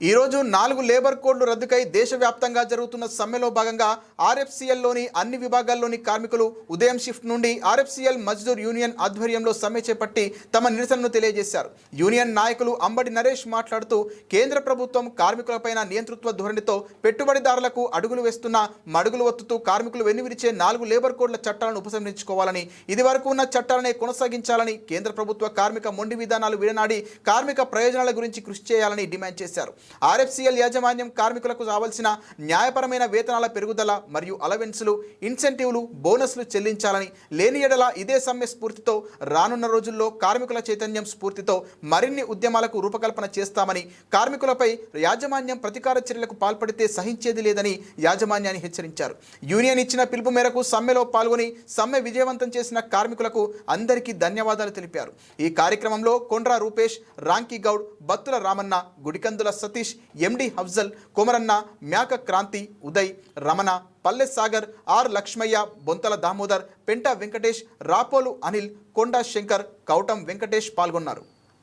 ఈ రోజు నాలుగు లేబర్ కోడ్లు రద్దుకై దేశవ్యాప్తంగా జరుగుతున్న సమ్మెలో భాగంగా ఆర్ఎఫ్సిఎల్లోని అన్ని విభాగాల్లోని కార్మికులు ఉదయం షిఫ్ట్ నుండి ఆర్ఎఫ్సిఎల్ మజ్దూర్ యూనియన్ ఆధ్వర్యంలో సమ్మె చేపట్టి తమ నిరసనను తెలియజేశారు. యూనియన్ నాయకులు అంబడి నరేష్ మాట్లాడుతూ కేంద్ర ప్రభుత్వం కార్మికులపైన నియంతృత్వ ధోరణితో పెట్టుబడిదారులకు అడుగులు వేస్తున్న మడుగులు ఒత్తుతూ కార్మికులు వెన్నువిరిచే నాలుగు లేబర్ కోడ్ల చట్టాలను ఉపసంహరించుకోవాలని ఇదివరకు ఉన్న చట్టాలనే కొనసాగించాలని కేంద్ర ప్రభుత్వ కార్మిక మొండి విధానాలు విడనాడి కార్మిక ప్రయోజనాల గురించి కృషి చేయాలని డిమాండ్ చేశారు. ఆర్ఎఫ్సిఎల్ యాజమాన్యం కార్మికులకు రావాల్సిన న్యాయపరమైన వేతనాల పెరుగుదల మరియు అలవెన్సులు ఇన్సెంటివ్లు బోనస్లు చెల్లించాలని లేని ఎడల ఇదే సమ్మె స్ఫూర్తితో రానున్న రోజుల్లో కార్మికుల చైతన్యం స్ఫూర్తితో మరిన్ని ఉద్యమాలకు రూపకల్పన చేస్తామని కార్మికులపై యాజమాన్యం ప్రతీకార చర్యలకు పాల్పడితే సహించేది లేదని యాజమాన్యాన్ని హెచ్చరించారు. యూనియన్ ఇచ్చిన పిలుపు మేరకు సమ్మెలో పాల్గొని సమ్మె విజయవంతం చేసిన కార్మికులకు అందరికీ ధన్యవాదాలు తెలిపారు. ఈ కార్యక్రమంలో కొండ్రా రూపేష్ రాంకీ గౌడ్ బత్తుల రామన్న గుడికందుల సతీష్ ఎండి హఫ్జల్ కుమరన్న మ్యాక క్రాంతి ఉదయ్ రమణ పల్లె సాగర్ ఆర్ లక్ష్మయ్య బొంతల దామోదర్ పెంట వెంకటేష్ రాపోలు అనిల్ కొండా శంకర్ కౌటం వెంకటేష్ పాల్గొన్నారు.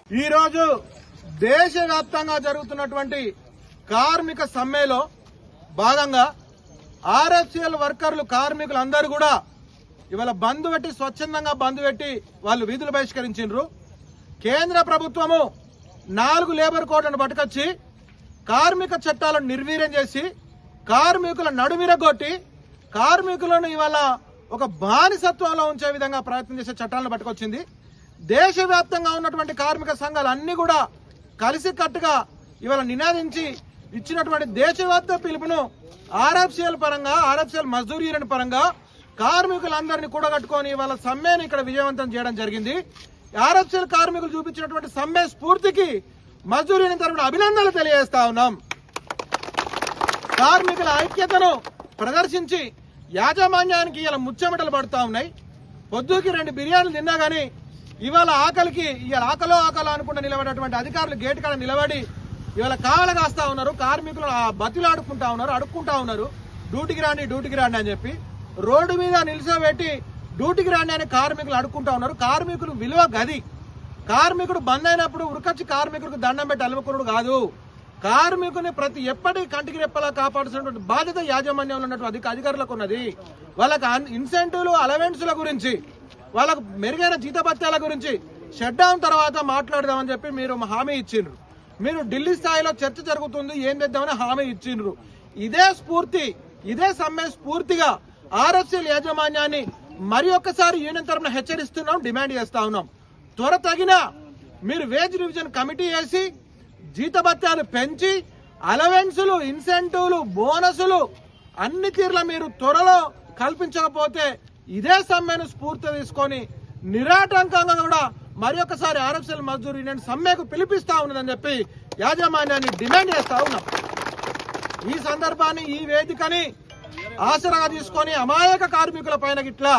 ఈరోజు దేశవ్యాప్తంగా జరుగుతున్నటువంటి కార్మిక సమ్మెలో భాగంగా ఆర్ఎఫ్సిఎల్ వర్కర్లు కార్మికులందరూ కూడా ఇవాళ బంద్ పెట్టి స్వచ్ఛందంగా బంద్ పెట్టి వాళ్ళు వీధులు బహిష్కరించిండ్రు. కేంద్ర ప్రభుత్వము నాలుగు లేబర్ కోడ్లను పట్టుకొచ్చి కార్మిక చట్టాలను నిర్వీర్యం చేసి కార్మికుల నడుమిరగొట్టి కార్మికులను ఇవాళ ఒక బానిసత్వంలో ఉంచే విధంగా ప్రయత్నం చేసే చట్టాలను పట్టుకొచ్చింది. దేశవ్యాప్తంగా ఉన్నటువంటి కార్మిక సంఘాలు అన్ని కూడా కలిసి కట్టుగా ఇవాళ నినాదించి ఇచ్చినటువంటి దేశవ్యాప్త పిలుపును ఆర్ఎఫ్సిఎల్ పరంగా ఆర్ఎఫ్సిఎల్ మజ్దూర్ యూనియన్ పరంగా కార్మికులందరినీ కూడగట్టుకొని ఇవాళ సమ్మెను ఇక్కడ విజయవంతం చేయడం జరిగింది. ఆర్ఎఫ్సిఎల్ కార్మికులు చూపించినటువంటి సమ్మె స్ఫూర్తికి మజ్దూర్ యూనియన్ తరఫున అభినందనలు తెలియజేస్తా ఉన్నాం. కార్మికుల ఐక్యతను ప్రదర్శించి యాజమాన్యానికి ఇలా ముచ్చెమటలు పడుతూ ఉన్నాయి. పొద్దుకి రెండు బిర్యానీలు తిన్నా కానీ ఇవాళ ఆకలికి ఇవాళ ఆకలో ఆకలో అనుకుంటూ నిలబడేటువంటి అధికారులు గేట్ కాడ నిలబడి ఇవాళ కావల కాస్తా ఉన్నారు. కార్మికులు ఆ బతిలు ఆడుకుంటా ఉన్నారు అడుక్కుంటా ఉన్నారు. డ్యూటీకి రాండి డ్యూటీకి రాండి అని చెప్పి రోడ్డు మీద నిలిచోబెట్టి డ్యూటీకి రాండి అని కార్మికులు అడుక్కుంటా ఉన్నారు. కార్మికులు విలువ గది. కార్మికుడు బంద్ అయినప్పుడు ఉరకచ్చి కార్మికుడికి దండం పెట్టి అలుముకురుడు కాదు. కార్మికుని ప్రతి ఎప్పటి కంటికి రెప్పలా కాపాడుతున్నటువంటి బాధ్యత యాజమాన్యంలో ఉన్నటువంటి అధికారులకు ఉన్నది. వాళ్ళకి ఇన్సెంటివ్లు అలవెన్స్ల గురించి వాళ్ళకు మెరుగైన జీతభత్యాల గురించి షట్ డౌన్ తర్వాత మాట్లాడదామని చెప్పి మీరు హామీ ఇచ్చిండ్రు. మీరు ఢిల్లీ స్థాయిలో చర్చ జరుగుతుంది ఏం చేద్దామని హామీ ఇచ్చిండ్రు. ఇదే స్ఫూర్తి ఇదే సమ్మె స్ఫూర్తిగా ఆర్ఎస్ఎల్ యాజమాన్యాన్ని మరి ఒక్కసారి యూనియన్ తరఫున హెచ్చరిస్తున్నాం డిమాండ్ చేస్తా ఉన్నాం. త్వర తగిన మీరు వేజ్ రివిజన్ కమిటీ వేసి జీతభత్యాలు పెంచి అలవెన్సులు ఇన్సెంటివ్లు బోనసులు అన్ని తీర్ల మీరు త్వరలో కల్పించకపోతే ఇదే సమ్మెను స్ఫూర్తి తీసుకొని నిరాటంకంగా కూడా మరి ఒకసారి ఆర్ఎఫ్ఎల్ మజ్దూర్ యూనియన్ సమ్మెకు పిలిపిస్తా ఉన్నదని చెప్పి యాజమాన్యాన్ని డిమాండ్ చేస్తా ఉన్నాం. ఈ సందర్భాన్ని ఈ వేదికని ఆసరాగా తీసుకొని అమాయక కార్మికుల పైన గిట్లా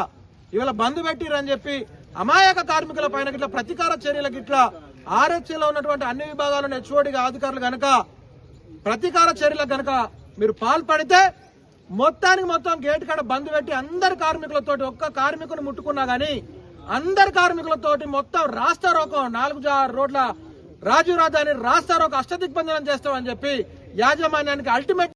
ఇవాళ బంద్ పెట్టిరని చెప్పి అమాయక కార్మికుల పైన గిట్ల ప్రతీకార చర్యల గిట్లా ఆర్హెచ్లో ఉన్నటువంటి అన్ని విభాగాలను హెచ్ఓడిగా అధికారులు గనక ప్రతీకార చర్యలకు గనక మీరు పాల్పడితే మొత్తానికి మొత్తం గేట్ కాడ బంద్ పెట్టి అందరి కార్మికులతోటి ఒక్క కార్మికుని ముట్టుకున్నా గానీ అందరి కార్మికులతోటి మొత్తం రాస్తా రోకం నాలుగు జా- రోడ్ల రాజీవ్ రాజధాని రాస్తా రోకం అష్టదిగ్బంధనం చేస్తామని చెప్పి యాజమాన్యానికి అల్టిమేట్